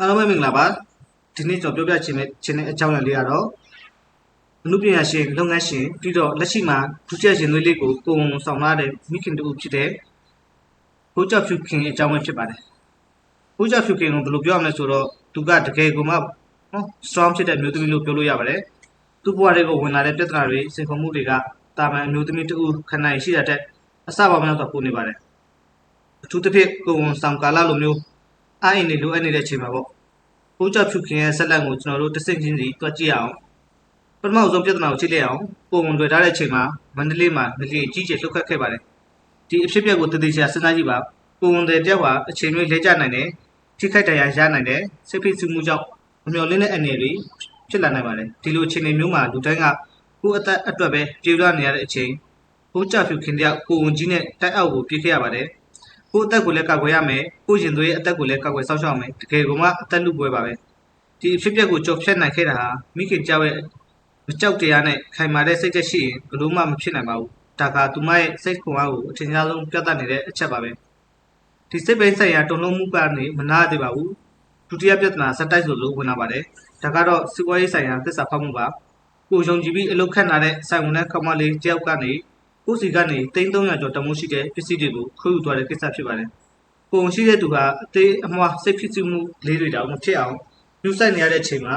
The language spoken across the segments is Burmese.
အားလုံးပဲမင်္ဂလာပါဒီနေ့ကျွန်တော်ပြောပြချင်တဲ့ခြင်းတဲ့အကြောင်းအရာလေးကတော့အမှုပညာရှင်လုပ်ငန်းရှင်ပြီးတော့လက်ရှိမှာဒုတိယရှင်သွေးလေးကိုကိုယ်ဝန်ဆောင်လာတဲ့မိခင်တူဖြစ်တဲ့ဘိုးကျော်ဖြူခင်အကြောင်းပဲဖြစ်ပါတယ်ဘိုးကျော်ဖြူခင်ကိုဘယ်လိုပြောရမလဲဆိုတော့သူကတကယ်ကိုမှနော် strong ဖြစ်တဲ့မျိုးသမီးလို့ပြောလို့ရပါတယ်သူ့ဘဝတွေကိုဝင်လာတဲ့ပြဿနာတွေစိန်ခေါ်မှုတွေကတာမန်အမျိုးသမီးတူခဏရှိတာတဲ့အစပါများစွာပိုနေပါတယ်အထူးသဖြင့်ကိုယ်ဝန်ဆောင်ကာလလိုမျိုး အားအင်တွေလိုအပ်နေတဲ့အချိန်မှာပေါ့ဘိုးကျော်ဖြူခင်ရဲ့ဆက်လက်ကိုကျွန်တော်တို့တစ်စိမ့်ချင်းစီတွက်ကြည့်အောင်ပထမဆုံးပြဿနာကိုကြည့်လိုက်အောင်ပုံဝင်တွေ့ထားတဲ့အချိန်မှာမန္တလေးမှာငလျင်ကြီးကျယ်လှုပ်ခတ်ခဲ့ပါတယ်ဒီအဖြစ်အပျက်ကိုတည်တည်ချာစဉ်းစားကြည့်ပါပုံဝင်တဲ့တက်ဟာအချိန်တွေလဲကျနိုင်တယ်ထိခိုက်တရားရနိုင်တယ်စိတ်ဖိစီးမှုကြောင့်မမျှော်လင့်တဲ့အနေတွေဖြစ်လာနိုင်ပါတယ်ဒီလိုအခြေအနေမျိုးမှာလူတိုင်းကကိုယ့်အသက်အတွက်ပဲပြေးရနေရတဲ့အချိန်ဘိုးကျော်ဖြူခင်တယောက်ကိုဝင်ကြီးနဲ့တိုက်အောက်ကိုပြေးခဲ့ရပါတယ် ကိုယ့်အသက်ကိုလည်းကာကွယ်ရမယ်ကိုယ့်ရင်သွေးရဲ့အသက်ကိုလည်းကာကွယ်စောင့်ရှောက်ရမယ်တကယ်ကမှအသက်လူပွဲပါပဲဒီအဖြစ်အပျက်ကိုကြော်ဖြတ်နိုင်ခဲ့တာဟာမိခင်ကြောက်ရဲ့မကြောက်တရားနဲ့ခိုင်မာတဲ့စိတ်သက်ရှိရင်ဘယ်လို့မှမဖြစ်နိုင်ပါဘူးဒါကသူမရဲ့စိတ်ခွန်အားကိုအထင်ရှားဆုံးပြသနေတဲ့အချက်ပါပဲဒီစိတ်ပိုင်းဆိုင်ရာတုံ့လုံးမှုကနေမနာသေးပါဘူးဒုတိယပြဿနာစက်တိုက်ဆိုလို့ဝင်လာပါတယ်ဒါကတော့စီးပွားရေးဆိုင်ရာသစ္စာဖောက်မှုပါကိုယုံကြည်ပြီးအလုပ်ခန့်လာတဲ့ဆိုင်ဝန်နဲ့ကမလေးတယောက်ကနေ ကိုစီကနေ300ကျော်တမိုးရှိတဲ့ပစ္စည်းတွေကိုခိုးယူသွားတဲ့ကိစ္စဖြစ်ပါတယ်ကိုုံရှိတဲ့သူကအသေးအမွှားစိတ်ဖြစ်စီမှုလေးတွေတောင်မဖြစ်အောင်ယူဆိုင်နေရတဲ့အချိန်မှာ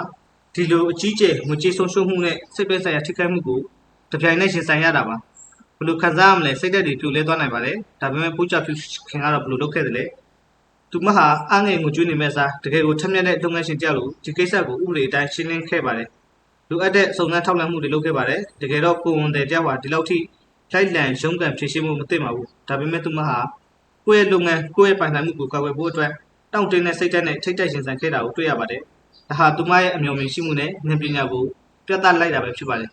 ဒီလိုအကြီးကျယ်ငွေကြေးဆုံးရှုံးမှုနဲ့စိတ်ပဲဆိုင်ရာထိခိုက်မှုကိုတပြိုင်နက်ရှင်ဆိုင်ရတာပါဘယ်လိုခံစားရမလဲစိတ်သက်တွေပြိုလဲသွားနိုင်ပါတယ်ဒါပေမဲ့ပူချဖြူခင်ကတော့ဘယ်လိုလုပ်ခဲ့သလဲသူမဟာအငယ်ငွေကျွေးနေမဲ့စားတကယ်ကိုထက်မြက်တဲ့လုပ်ငန်းရှင်တယောက်လိုဒီကိစ္စကိုဥပဒေအတိုင်းရှင်းလင်းခဲ့ပါတယ်လိုအပ်တဲ့စုံစမ်းထောက်လှမ်းမှုတွေလုပ်ခဲ့ပါတယ်တကယ်တော့ကိုဝန်တဲ့တယောက်ဟာဒီလောက်ထိ လိုက်လံရုံးကန်ဖြည့်ရှင်းမှုမသိပါဘူးဒါပေမဲ့သူမဟာကိုယ့်ရဲ့လုပ်ငန်းကိုယ့်ရဲ့ပိုင်ဆိုင်မှုကိုကာကွယ်ဖို့အတွက်တောင့်တင်းတဲ့စိတ်ဓာတ်နဲ့ထိတ်တိုက်ရှင်ဆိုင်ခဲ့တာကိုတွေ့ရပါတယ်ဒါဟာသူမရဲ့အမျှော်မြင်ရှိမှုနဲ့ဉာဏ်ပညာကိုပြသလိုက်တာပဲဖြစ်ပါတယ်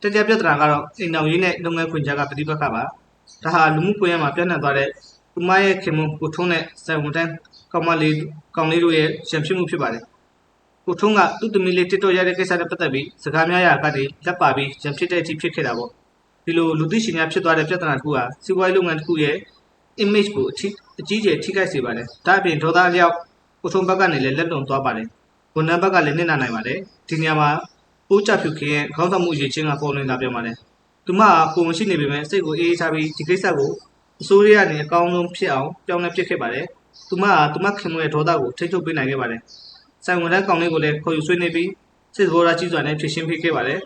တတိယပြဿနာကတော့အိမ်တော်ရေးနဲ့လုပ်ငန်းခွင်ကြားကပဋိပက္ခပါဒါဟာလူမှုကွန်ရက်မှာပြန့်နှံ့သွားတဲ့သူမရဲ့ခင်မုန်းကိုထုံးတဲ့စိုင်ဝန်တန်းကောင်မလေးကောင်လေးတို့ရဲ့ရံဖြစ်မှုဖြစ်ပါတယ်ကိုထုံးကသူ့သမီးလေးတစ်တော်ရတဲ့ကိစ္စနဲ့ပတ်သက်ပြီးစကားများရာကတည်းလက်ပါပြီးရံဖြစ်တဲ့အထိဖြစ်ခဲ့တာပေါ့ ဒီလိုလူသိရှင်များဖြစ်သွားတဲ့ပြဿနာတစ်ခုဟာစီးပွားရေးလုပ်ငန်းတစ်ခုရဲ့ image ကိုအထီးအကြီးကျယ်ထိခိုက်စေပါတယ်ဒါအပြင်ဒေါသအလျောက်ကိုထုံးဘက်ကနေလည်းလက်လွန်သွားပါတယ်ဝန်ထမ်းဘက်ကလည်းနစ်နာနိုင်ပါတယ်ဒီနေရာမှာပိုးချဖြူခင်ရဲ့ခေါင်းဆောင်မှုရည်ချင်းကပေါ်လွင်လာပြန်ပါတယ်သူမကပုံမရှိနေပေမဲ့စိတ်ကိုအေးအေးထားပြီးဒီကိစ္စကိုအစိုးရကနေအကောင်းဆုံးဖြစ်အောင်ပြောင်းလဲပြစ်ခဲ့ပါတယ်သူမကသူမခင်မွေဒေါသကိုထိတ်ထုတ်ပေးနိုင်ခဲ့ပါတယ်ဆိုင်ဝန်ထမ်းကောင်လေးကိုလည်းခေါ်ယူဆွေးနွေးပြီးစစ်သဘောထားကြီးစွာနဲ့ဖြည့်ရှင်းပေးခဲ့ပါတယ်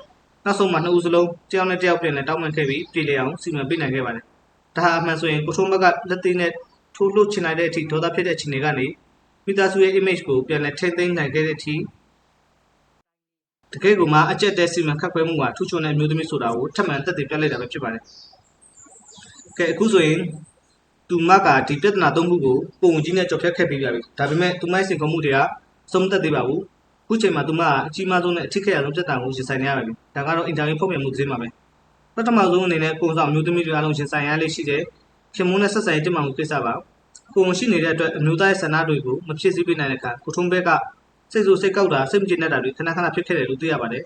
နောက်ဆုံးမှာနှစ်ဦးစလုံးတယောက်နဲ့တယောက်ပြန်လဲတောင်းပန်ခဲ့ပြီးပြည်လည်အောင်စီမံပေးနိုင်ခဲ့ပါတယ်ဒါဟာအမှန်ဆိုရင်ကိုထုံးဘက်ကလက်သိနဲ့ထိုးလှုပ်ချင်နိုင်တဲ့အထိဒေါသဖြစ်တဲ့အခြေအနေကနေမိသားစုရဲ့ image ကိုပြန်လဲထိမ့်သိမ်းနိုင်ခဲ့တဲ့အထိတကယ်ကိုမှအကျက်တဲစီမံခက်ခွဲမှုကထူးချွန်တဲ့မျိုးသမီးဆိုတာကိုထပ်မံသက်သေပြလိုက်တာပဲဖြစ်ပါတယ်။ကဲအခုဆိုရင်သူမကဒီပြဿနာသုံးခုကိုပုံဝင်ကြီးနဲ့ကြော်ဖြတ်ခဲ့ပြီးပါပြီ။ဒါပေမဲ့သူမရဲ့စင်ကုန်မှုတွေကဆုံးသက်သေးပါဘူး။အ ခုချိန်မှာသူမကအကြီးမားဆုံးနဲ့အထစ်ခက်ရဆုံးပြဿနာကိုရင်ဆိုင်နေရပါပြီ။ဒါကတော့အင်တာဗျူးဖုတ်ပြမှုသတင်းပါပဲ။ပထမဆုံးအနေနဲ့ပုံဆောင်မျိုးသမီးတွေအားလုံးရင်ဆိုင်ရလေးရှိတဲ့ခင်မုန်းနဲ့ဆက်ဆံရေးတင်မှမှုကိစ္စပါ။ကိုဝင်ရှိနေတဲ့အတွက်အမျိုးသားရဲ့ဆန္ဒတွေကိုမဖြစ်စည်းပေးနိုင်တဲ့အခါကိုထုံးဘက်ကစိတ်ဆိုးစိတ်ကောက်တာစိတ်မကျေနပ်တာတွေခဏခဏဖြစ်ခဲ့တယ်လို့သိရပါတယ်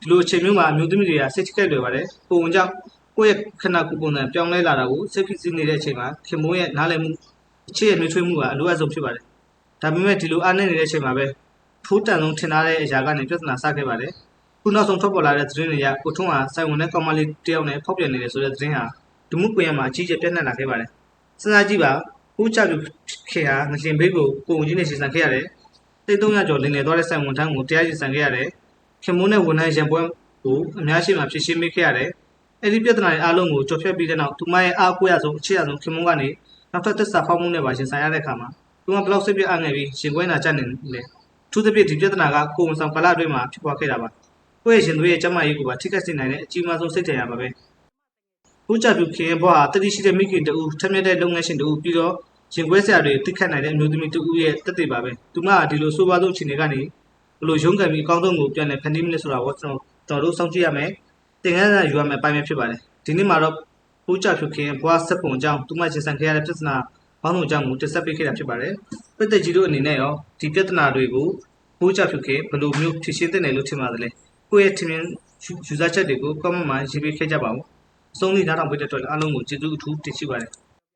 ဒီလိုအချိန်မျိုးမှာအမျိုးသမီးတွေကစိတ်ထိခိုက်လွယ်ပါတယ်ပုံဝင်ကြောင့်ကိုယ့်ရဲ့ခဏကူပုံစံပြောင်းလဲလာတာကိုစိတ်ဖြစ်စီနေတဲ့အချိန်မှာခင်မိုးရဲ့နားလည်မှုအခြေရဲ့နှွေးထွေးမှုကအလိုအပ်ဆုံးဖြစ်ပါတယ်ဒါပေမဲ့ဒီလိုအားနည်းနေတဲ့အချိန်မှာပဲ ထိုးတန်ဆုံးထင်ထားတဲ့အရာကနေပြဿနာစခဲ့ပါတယ်ခုနောက်ဆုံးထွက်ပေါ်လာတဲ့သတင်းတွေကကိုထုံးဟာစိုင်ဝင်တဲ့ကောင်မလေးတယောက်နဲ့ဖောက်ပြန်နေတယ်ဆိုတဲ့သတင်းဟာဒမှုကွန်ရက်မှာအကြီးကျယ်ပြန့်နှံ့လာခဲ့ပါတယ်စဉ်းစားကြည့်ပါဦးချလူခေဟာငလင်ဘေးကိုကိုဝင်ကြီးနဲ့ရှင်းဆန်ခဲ့ရတယ်တိတ်300ကျော်လင်းနေသွားတဲ့ဆိုင်ဝန်ထမ်းကိုတရားရင်ဆိုင်ခဲ့ရတယ်။ခင်မိုးနဲ့ဝန်ထမ်းရံပွဲကိုအများရှိမှဖြစ်ရှင်းပေးခဲ့ရတယ်။အဲဒီပြဿနာတွေအားလုံးကိုကြော်ဖြတ်ပြီးတဲ့နောက်သူမရဲ့အားကိုးရဆုံးအခြေရဆုံးခင်မိုးကနေနောက်ထပ်သက်စာဖောက်မှုနဲ့ပါရှင်ဆိုင်ရတဲ့အခါမှာသူကဘလောက်စိတ်ပြအားငယ်ပြီးရှင်ကွဲနာကျနေတယ်။ သူသဖြင့်ဒီပြဿနာကကိုဝန်ဆောင်ကလာအတွင်းမှာဖြစ်ပွားခဲ့တာပါ။ကိုယ့်ရဲ့ရှင်သွေးရဲ့ကျမကြီးကိုပါထိခိုက်စေနိုင်တဲ့အကြီးမားဆုံးစိတ်ထင်ရပါပဲ။ဦးချပြူခင်ရဲ့ဘဝဟာတတိရှိတဲ့မိခင်တူထက်မြက်တဲ့လုပ်ငန်းရှင်တူပြီးတော့ရင်ခွဲဆရာတွေတိခတ်နိုင်တဲ့အမျိုးသမီးတူဦးရဲ့တက်တည်ပါပဲ။သူမကဒီလိုဆိုးပါဆုံးအခြေအနေကနေဘလို့ရုန်းကန်ပြီးအကောင်းဆုံးကိုပြန်လည်ဖန်တီးမလဲဆိုတာကိုကျွန်တော်တို့စောင့်ကြည့်ရမယ်။သင်ခန်းစာယူရမယ်ပိုင်းပဲဖြစ်ပါတယ်။ဒီနေ့မှာတော့ပိုးချဖြူခင်ဘွားဆက်ပုံအကြောင်းသူမချင်းဆန်ခဲ့ရတဲ့ပြဿနာ ဘောင်းတို့အကြောင်းကိုတက်ဆက်ပေးခဲ့တာဖြစ်ပါတယ်။ပြည်သက်ကြီးတို့အနေနဲ့ရောဒီပြဿနာတွေကိုပိုးချဖြူခင်ဘလို့မျိုးဖြေရှင်းတဲ့နယ်လို့ထင်ပါသလဲ။ကိုယ့်ရဲ့ထင်မြင်ယူဆချက်တွေကို comment မှာရေးပေးခဲ့ကြပါဦး။အဆုံးလေးနားထောင်ပေးတဲ့အတွက်အားလုံးကိုကျေးဇူးအထူးတင်ရှိပါတယ်။